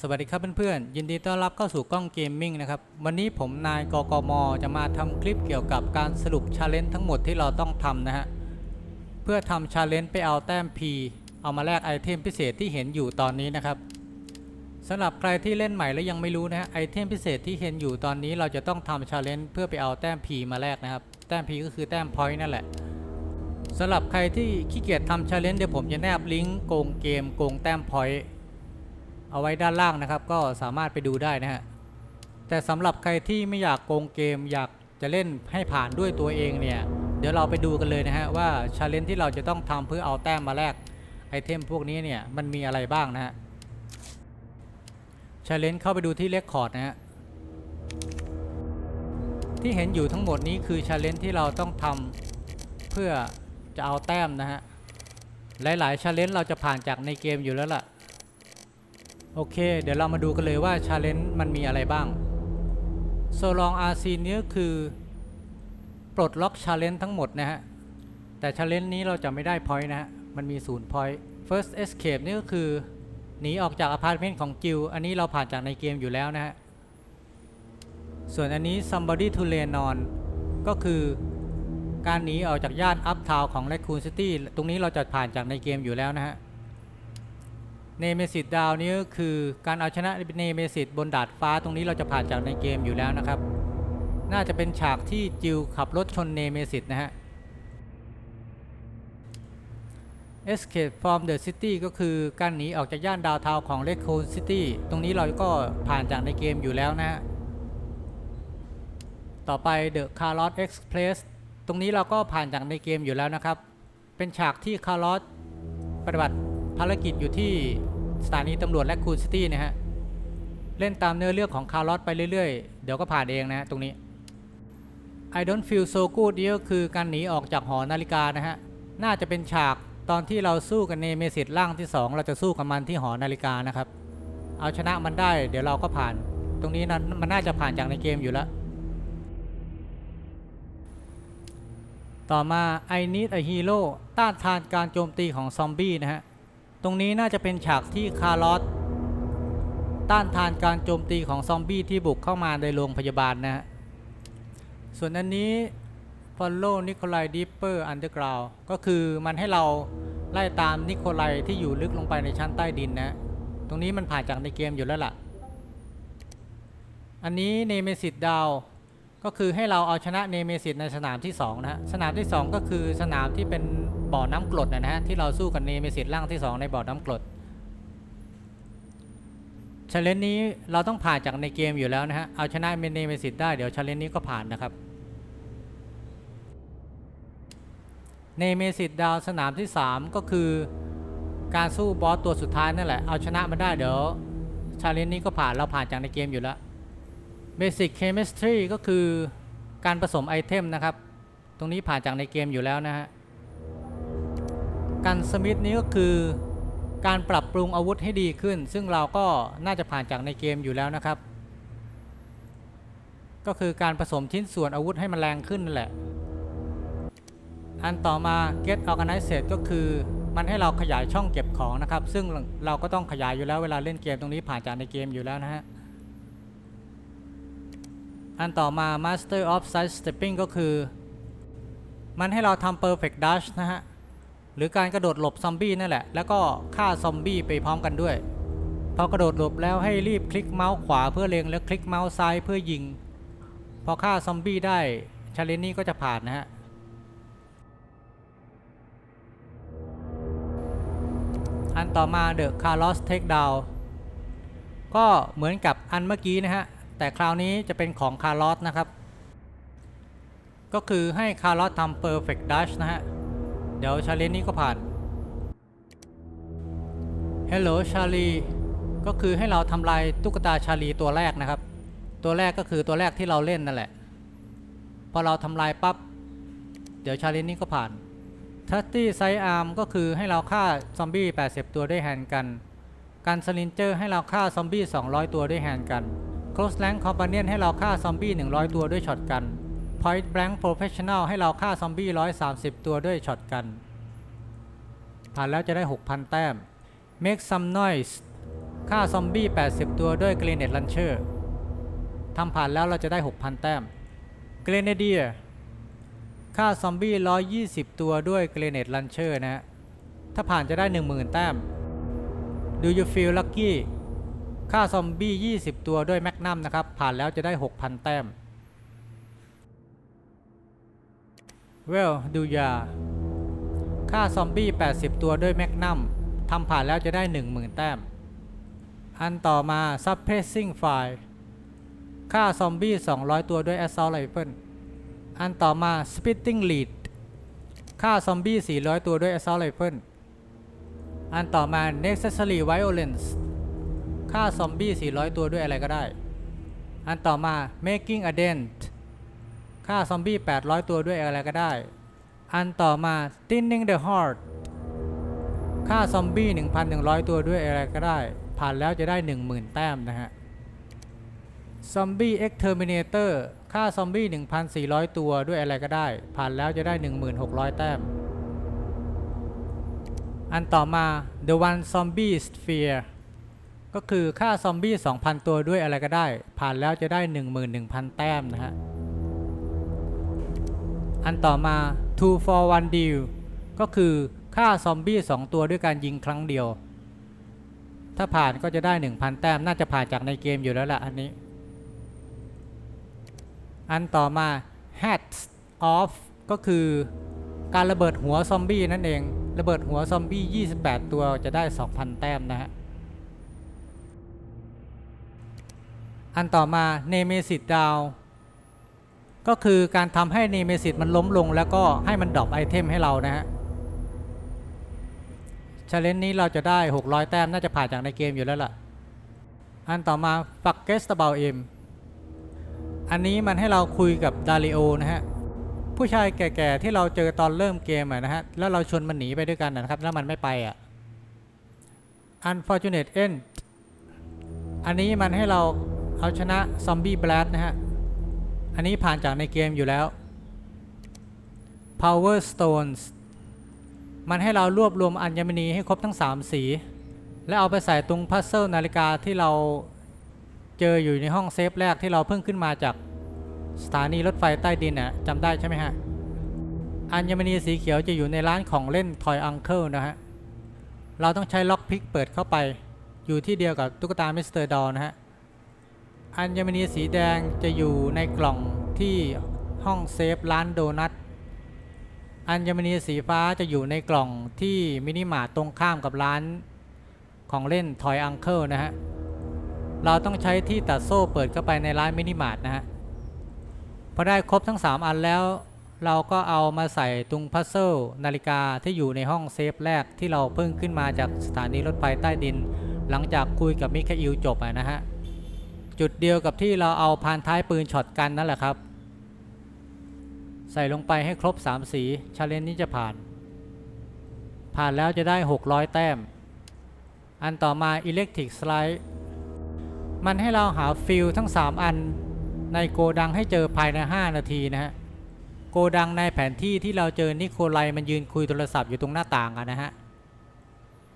สวัสดีครับเพื่อนๆ ยินดีต้อนรับเข้าสู่กล้องเกมมิ่งนะครับ วันนี้ผมนายกกม จะมาทำคลิปเกี่ยวกับการสรุปชาเลนจ์ทั้งหมดที่เราต้องทำนะฮะ เพื่อทำชาเลนจ์ไปเอาแต้ม P เอามาแลกไอเทมพิเศษที่เห็นอยู่ตอนนี้นะครับสำหรับใครที่เล่นใหม่และยังไม่รู้นะฮะไอเทมพิเศษที่เห็นอยู่ตอนนี้เราจะต้องทำชาเลนจ์เพื่อไปเอาแต้ม P มาแลกนะครับ แต้ม P ก็คือแต้ม point นั่นแหละสำหรับใครที่ขี้เกียจทำชาเลนจ์เดี๋ยวผมจะแนบลิงก์โกงเกมโกงแต้ม point เอาไว้ด้านล่างนะครับ ก็สามารถไปดูได้นะฮะแต่สำหรับใครที่ไม่อยากโกงเกมอยากจะเล่นให้ผ่านด้วยตัวเองเนี่ย เดี๋ยวเราไปดูกันเลยนะฮะว่าชาเลนจ์ที่เราจะต้องทำเพื่อเอาแต้มมาแลกไอเทมพวกนี้เนี่ยมันมีอะไรบ้างนะฮะชาเลนจ์เข้าไปดูที่เลคคอร์ดนะฮะที่เห็นอยู่ทั้งหมดนี้คือชาเลนจ์ที่เราต้องทำเพื่อจะเอาแต้มนะฮะหลายๆชาเลนจ์เราจะผ่านจากในเกมอยู่แล้วล่ะ โอเค เดี๋ยวเรามาดูกันเลยว่าชาเลนจ์มันมีอะไรบ้างโซลองอาซีนี้คือ ปลดล็อกชาเลนจ์ทั้งหมดนะฮะ แต่ชาเลนจ์นี้เราจะไม่ได้พอยต์นะฮะ มันมีศูนย์พอยต์ first escape นี่ก็คือ หนีออกจากอพาร์ตเมนต์ของกิลอันนี้เราผ่านจากในเกมอยู่แล้วนะฮะ ส่วนอันนี้ somebody to lay on ก็คือการหนีออกจากย่าน uptown ของ Raccoon City ตรงนี้เราจะผ่านจากในเกมอยู่แล้วนะฮะ เนเมซิตดาวนี้ก็คือการเอาชนะเนเมซิตบนดาดฟ้าตรงนี้เราจะผ่านจากในเกมอยู่แล้วนะครับ น่าจะเป็นฉากที่จิวขับรถชนเนเมซิตนะฮะ Escape from the City ก็คือการหนีออกจากย่านดาวเทาของ Red Coon City ตรงนี้เราก็ผ่านจากในเกมอยู่แล้วนะฮะ ต่อไป The Carrot Express ตรงนี้เราก็ผ่านจากในเกมอยู่แล้วนะครับ เป็นฉากที่คาร์ลอสปฏิบัติ ภารกิจอยู่ที่สถานีตำรวจและคูนซิตี้นะฮะ เล่นตามเนื้อเรื่องของคาร์ลอสไปเรื่อยๆ เดี๋ยวก็ผ่านเองนะตรงนี้ I don't feel so good นี่ก็คือการหนีออกจากหอนาฬิกานะฮะ น่าจะเป็นฉากตอนที่เราสู้กันในเมสิตร่างที่ 2 เราจะสู้กับมันที่หอนาฬิกานะครับ เอาชนะมันได้เดี๋ยวเราก็ผ่าน ตรงนี้นั้นมันน่าจะผ่านจากในเกมอยู่แล้ว ต่อมา I need a hero ต้านทานการโจมตีของซอมบี้นะฮะ ตรงนี้น่าจะเป็นฉากที่คาร์ลอสต้านทานการโจมตีของซอมบี้ที่บุกเข้ามาในโรงพยาบาลนะฮะ ส่วนอันนี้ Follow Nikolai Deeper Underground ก็คือมันให้เราไล่ตามนิโคลัยที่อยู่ลึกลงไปในชั้นใต้ดินนะ ตรงนี้มันผ่านจากในเกมอยู่แล้วล่ะ อันนี้เนเมซิตดาวก็คือให้เราเอาชนะเนเมซิตในสนามที่ 2นะฮะสนามที่ 2 ก็คือสนามที่เป็น บ่อน้ำกรดนะฮะที่เราสู้กับเนเมซิตร่างที่ 2 ในบ่อน้ำกรดชาเลนจ์นี้เราต้องผ่านจากในเกมอยู่แล้วนะฮะเอาชนะเนเมซิตได้เดี๋ยวชาเลนจ์นี้ก็ผ่านนะครับเนเมซิตดาวสนามที่ 3 ก็คือการสู้บอสตัวสุดท้ายนั่นแหละเอาชนะมันได้เดี๋ยวชาเลนจ์นี้ก็ผ่านเราผ่านจากในเกมอยู่แล้ว Basic Chemistry ก็คือการผสมไอเทมนะครับ ตรงนี้ผ่านจากในเกมอยู่แล้วนะฮะ กันสมิธนี้ก็คือการปรับปรุงอาวุธให้ดีขึ้น ซึ่งเราก็น่าจะผ่านจากในเกมอยู่แล้วนะครับ ก็คือการผสมชิ้นส่วนอาวุธให้มันแรงขึ้นนั่นแหละ อันต่อมา Get Organized ก็คือมันให้เราขยายช่องเก็บของนะครับ ซึ่งเราก็ต้องขยายอยู่แล้วเวลาเล่นเกมตรงนี้ผ่านจากในเกมอยู่แล้วนะฮะอันต่อมา Master of Side Stepping ก็คือ มันให้เราทำ Perfect Dash นะฮะ หรือการกระโดดหลบซอมบี้นั่นแหละ แล้วก็ฆ่าซอมบี้ไปพร้อมกันด้วย พอกระโดดหลบแล้วให้รีบคลิกเมาส์ขวาเพื่อเล็งแล้วคลิกเมาส์ซ้ายเพื่อยิง พอฆ่าซอมบี้ได้ชาเลนนี้ก็จะผ่านนะฮะอันต่อมา The Carlos Takedown ก็เหมือนกับอันเมื่อกี้นะฮะ แต่คราวนี้จะเป็นของคาร์ลอสนะครับ ก็คือให้คาร์ลอสทำ perfect dash นะฮะ เดี๋ยวชาเลนนี้ก็ผ่าน Hello Charlie ก็คือให้เราทำลายตุ๊กตาชาลีตัวแรกนะครับ ตัวแรกก็คือตัวแรกที่เราเล่นนั่นแหละ พอเราทำลายปั๊บ เดี๋ยวชาเลนนี้ก็ผ่านทัตตี้ไซอาร์มก็คือให้เราฆ่าซอมบี้ 80 ตัวด้วยแฮนด์กัน การสลินเจอร์ให้เราฆ่าซอมบี้ 200 ตัวด้วยแฮนด์กัน Close Rank Companion ให้เราฆ่าซอมบี้ 100 ตัวด้วยช็อตกัน Point Blank Professional ให้เราฆ่าซอมบี้ 130 ตัวด้วยช็อตกัน ผ่านแล้วจะได้ 6,000 แต้ม Make Some Noise ฆ่าซอมบี้ 80 ตัวด้วยเกรเนตลันเชอร์ทำผ่านแล้วเราจะได้ 6,000 แต้มเกรเนเดียฆ่าซอมบี้ 120 ตัวด้วยเกรเนตลันเชอร์นะฮะ ถ้าผ่านจะได้ 10,000 แต้ม Do you feel lucky ฆ่าซอมบี้ 20 ตัวด้วยแมกนัมนะครับ ผ่านแล้วจะได้ 6,000 แต้ม Well ดูยาฆ่าซอมบี้ 80 ตัวด้วยแมกนัมทำผ่านแล้วจะได้ 10,000 แต้ม อันต่อมา Suppressing Fire ฆ่าซอมบี้ 200 ตัวด้วย Assault Rifle อันต่อมา Spitting Lead ฆ่าซอมบี้ 400 ตัวด้วย Assault Rifle อันต่อมา Necessary Violence ฆ่าซอมบี้ 400 ตัวด้วยอะไรก็ได้ อันต่อมา Making a Dent ฆ่าซอมบี้ 800 ตัวด้วยอะไรก็ได้ อันต่อมา Thinning the Heart ฆ่าซอมบี้ 1,100 ตัวด้วยอะไรก็ได้ ผ่านแล้วจะได้ 10,000 แต้มนะฮะ ซอมบี้ Exterminator ฆ่าซอมบี้ 1,400 ตัวด้วยอะไรก็ได้ ผ่านแล้วจะได้ 1,600 แต้ม อันต่อมา The One Zombie Sphere ก็คือฆ่าซอมบี้ 2,000 ตัวด้วยอะไรก็ได้ ผ่านแล้วจะได้ 11,000 แต้มนะฮะ อันต่อมา Two for One Deal ก็คือฆ่าซอมบี้2ตัวด้วยการยิงครั้งเดียว ถ้าผ่านก็จะได้ 1,000 แต้ม น่าจะผ่านจากในเกมอยู่แล้วล่ะอันนี้ อันต่อมา Hats Off ก็คือการระเบิดหัวซอมบี้นั่นเอง ระเบิดหัวซอมบี้ 28 ตัวจะได้ 2,000 แต้มนะฮะ อันต่อมา Nemesis Down ก็คือการทำให้ Nemesis มันล้มลงแล้วก็ให้มันดรอปไอเทมให้เรานะฮะชาเลนจ์นี้เราจะได้ 600 แต้มน่าจะผ่านจากในเกมอยู่แล้วล่ะ อันต่อมา Fuck Guest About M อันนี้มันให้เราคุยกับดาริโอนะฮะ ผู้ชายแก่ๆ ที่เราเจอตอนเริ่มเกมอะนะฮะ แล้วเราชวนมันหนีไปด้วยกันนะครับ แล้วมันไม่ไปอะ Unfortunate End อันนี้มันให้เราเอาชนะซอมบี้ Blast นะฮะ อันนี้ผ่านจากในเกมอยู่แล้ว Power Stones มันให้เรารวบรวมอัญมณีให้ครบทั้ง 3 สี และเอาไปใส่ตรงพัซเซิลนาฬิกาที่เราเจออยู่ในห้องเซฟแรกที่เราเพิ่งขึ้นมาจากสถานีรถไฟใต้ดินน่ะจำได้ใช่ไหมฮะ อัญมณีสีเขียวจะอยู่ในร้านของเล่น Toy Uncle นะฮะ เราต้องใช้ล็อกพิกเปิดเข้าไป อยู่ที่เดียวกับตุ๊กตามิสเตอร์ดอนะฮะ อัญมณีสีแดงจะอยู่ในกล่องที่ห้องเซฟร้านโดนัท อัญมณีสีฟ้าจะอยู่ในกล่องที่มินิมาร์ตตรงข้ามกับร้านของเล่น Toy Uncle นะฮะ เราต้องใช้ที่ตัดโซ่เปิดเข้าไปในร้านมินิมาร์ทนะฮะ พอได้ครบทั้ง 3 อันแล้วเราก็เอามาใส่ตรงพัซเซิลนาฬิกาที่อยู่ในห้องเซฟแรกที่เราเพิ่งขึ้นมาจากสถานีรถไฟใต้ดิน หลังจากคุยกับมิคาอิลจบะนะฮะ จุดเดียวกับที่เราเอาพานท้ายปืนช็อตกันนั่นแหละครับ ใส่ลงไปให้ครบ 3 สีชาเลนจ์นี้จะผ่าน ผ่านแล้วจะได้ 600 แต้ม อันต่อมา Electric Slide มันให้เราหาฟิลทั้ง 3 อันในโกดังให้เจอภายใน 5 นาทีนะฮะ โกดังในแผนที่ที่เราเจอนิโคไลมันยืนคุยโทรศัพท์อยู่ตรงหน้าต่างอะนะฮะ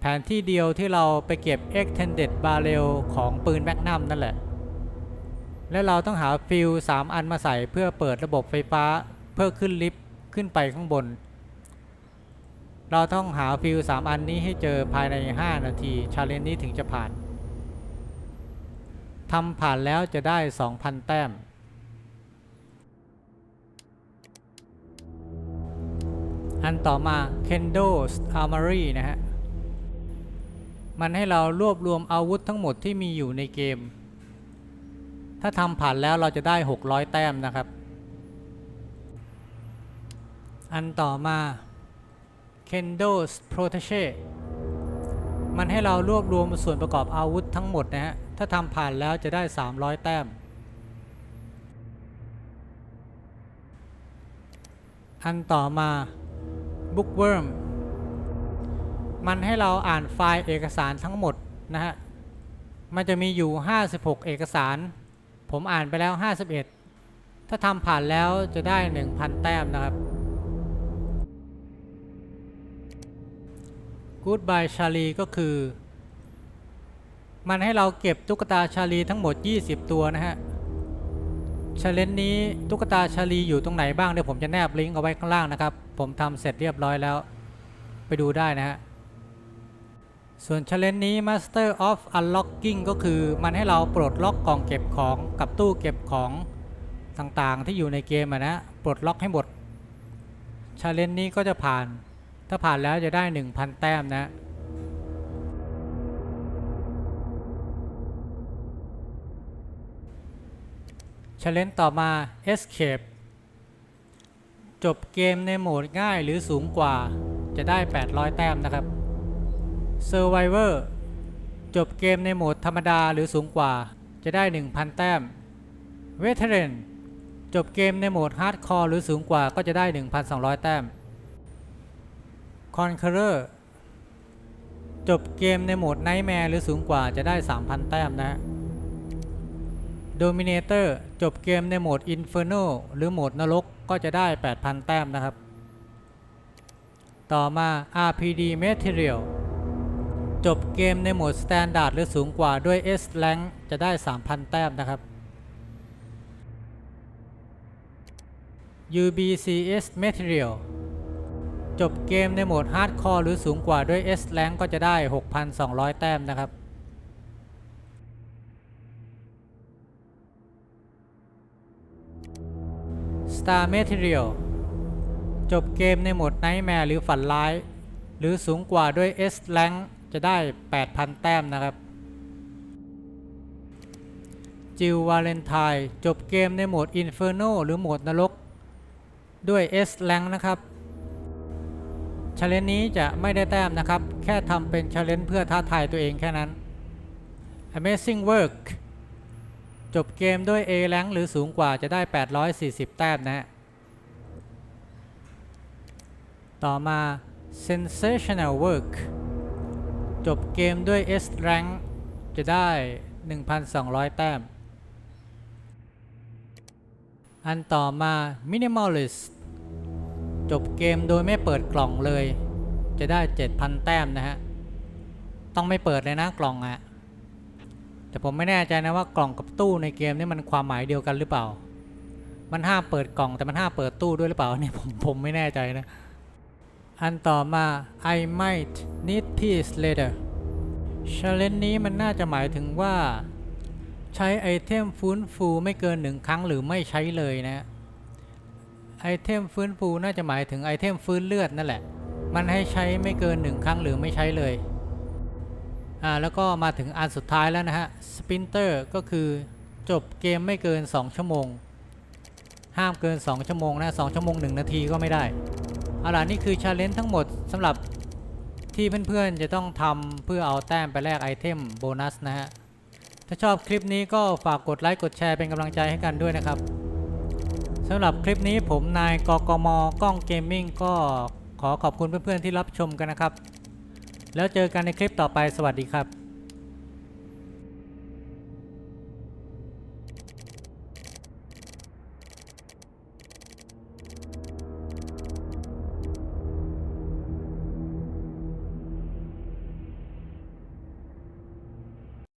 แผนที่เดียวที่เราไปเก็บ Extended Barrel ของปืนแมกนัมนั่นแหละ และเราต้องหาฟิล3อันมาใส่เพื่อเปิดระบบไฟฟ้าเพื่อขึ้นลิฟต์ขึ้นไปข้างบน เราต้องหาฟิล3อันนี้ให้เจอภายใน 5 นาทีชาเลนจ์นี้ถึงจะผ่านทำผ่านแล้วจะได้ 2,000 แต้ม อันต่อมา Kendo's Armory นะฮะ มันให้เรารวบรวมอาวุธทั้งหมดที่มีอยู่ในเกม ถ้าทำผ่านแล้วเราจะได้ 600 แต้มนะครับ อันต่อมา Kendo's Protege มันให้เรารวบรวมส่วนประกอบอาวุธทั้งหมดนะฮะ ถ้าทำผ่านแล้วจะได้ 300 แต้ม อันต่อมา Bookworm มันให้เราอ่านไฟล์เอกสารทั้งหมดนะฮะ มันจะมีอยู่ 56 เอกสาร ผมอ่านไปแล้ว 51 ถ้าทำผ่านแล้วจะได้ 1,000 แต้มนะครับ Goodbye Charlie ก็คือ มันให้เราเก็บตุ๊กตาชาลีทั้งหมด 20 ตัวนะฮะชาเลนจ์นี้ตุ๊กตาชาลีอยู่ตรงไหนบ้างเดี๋ยวผมจะแนบลิงก์เอาไว้ข้างล่างนะครับ ผมทำเสร็จเรียบร้อยแล้ว ไปดูได้นะฮะ ส่วนชาเลนจ์นี้ Master of Unlocking ก็คือมันให้เราปลดล็อกกล่องเก็บของกับตู้เก็บของต่างๆ ที่อยู่ในเกมะนะ ปลดล็อกให้หมดชาเลนจ์นี้ก็จะผ่าน ถ้าผ่านแล้วจะได้ 1,000 แต้มนะชาเลนจ์ต่อมา Escape จบเกมในโหมดง่ายหรือสูงกว่าจะได้ 800 แต้มนะครับ Survivor จบเกมในโหมดธรรมดาหรือสูงกว่าจะได้ 1,000 แต้ม Veteran จบเกมในโหมด Hardcore หรือสูงกว่าก็จะได้ 1,200 แต้ม Conqueror จบเกมในโหมด Nightmare หรือสูงกว่าจะได้ 3,000 แต้มนะฮะ Dominator จบเกมในโหมด Inferno หรือโหมดนรกก็จะได้ 8,000 แต้มนะครับ ต่อมา RPD Material จบเกมในโหมด Standard หรือสูงกว่าด้วย S Rank จะได้ 3,000 แต้มนะครับ UBCS Material จบเกมในโหมด Hardcore หรือสูงกว่าด้วย S Rank ก็จะได้ 6,200 แต้มนะครับ Star Material จบเกมในโหมด Nightmare หรือฝันร้าย หรือสูงกว่าด้วย S Rank จะได้ 8,000 แต้มนะครับ จิลวาเลนไทน์จบเกมในโหมด Inferno หรือโหมดนรก ด้วย S Rank นะครับชาเลนนี้จะไม่ได้แต้มนะครับ แค่ทำเป็นชาเลนเพื่อท้าทายตัวเองแค่นั้น Amazing Work จบเกมด้วย A Rank หรือสูงกว่าจะได้ 840 แต้มนะฮะต่อมา Sensational Work จบเกมด้วย S Rank จะได้ 1,200 แต้ม อันต่อมา Minimalist จบเกมโดยไม่เปิดกล่องเลย จะได้ 7,000 แต้มนะฮะ ต้องไม่เปิดเลยนะกล่องอะแต่ผมไม่แน่ใจนะว่ากล่องกับตู้ในเกมนี่มันความหมายเดียวกันหรือเปล่า มันห้ามเปิดกล่องแต่มันห้ามเปิดตู้ด้วยหรือเปล่าเนี่ยผมผมไม่แน่ใจนะ อันต่อมา I might need peace later challenge นี้มันน่าจะหมายถึงว่า ใช้ไอเทมฟื้นฟูไม่เกินหนึ่งครั้งหรือไม่ใช้เลยนะไอเทมฟื้นฟูน่าจะหมายถึงไอเทมฟื้นเลือดนั่นแหละ มันให้ใช้ไม่เกินหนึ่งครั้งหรือไม่ใช้เลยอ่าแล้วก็มาถึงอันสุดท้ายแล้วนะฮะสปินเตอร์ก็คือจบเกมไม่เกิน 2 ชั่วโมง ห้ามเกิน 2 ชั่วโมงนะ 2 ชั่วโมง 1 นาทีก็ไม่ได้ เอาล่ะนี่คือชาเลนจ์ทั้งหมดสำหรับที่เพื่อนๆจะต้องทำเพื่อเอาแต้มไปแลกไอเทมโบนัสนะฮะ ถ้าชอบคลิปนี้ก็ฝากกดไลค์กดแชร์เป็นกำลังใจให้กันด้วยนะครับสำหรับคลิปนี้ผมนายกกมกล้องเกมมิ่งก็ขอขอบคุณเพื่อนๆที่รับชมกันนะครับ แล้วเจอกันในคลิปต่อไปสวัสดีครับ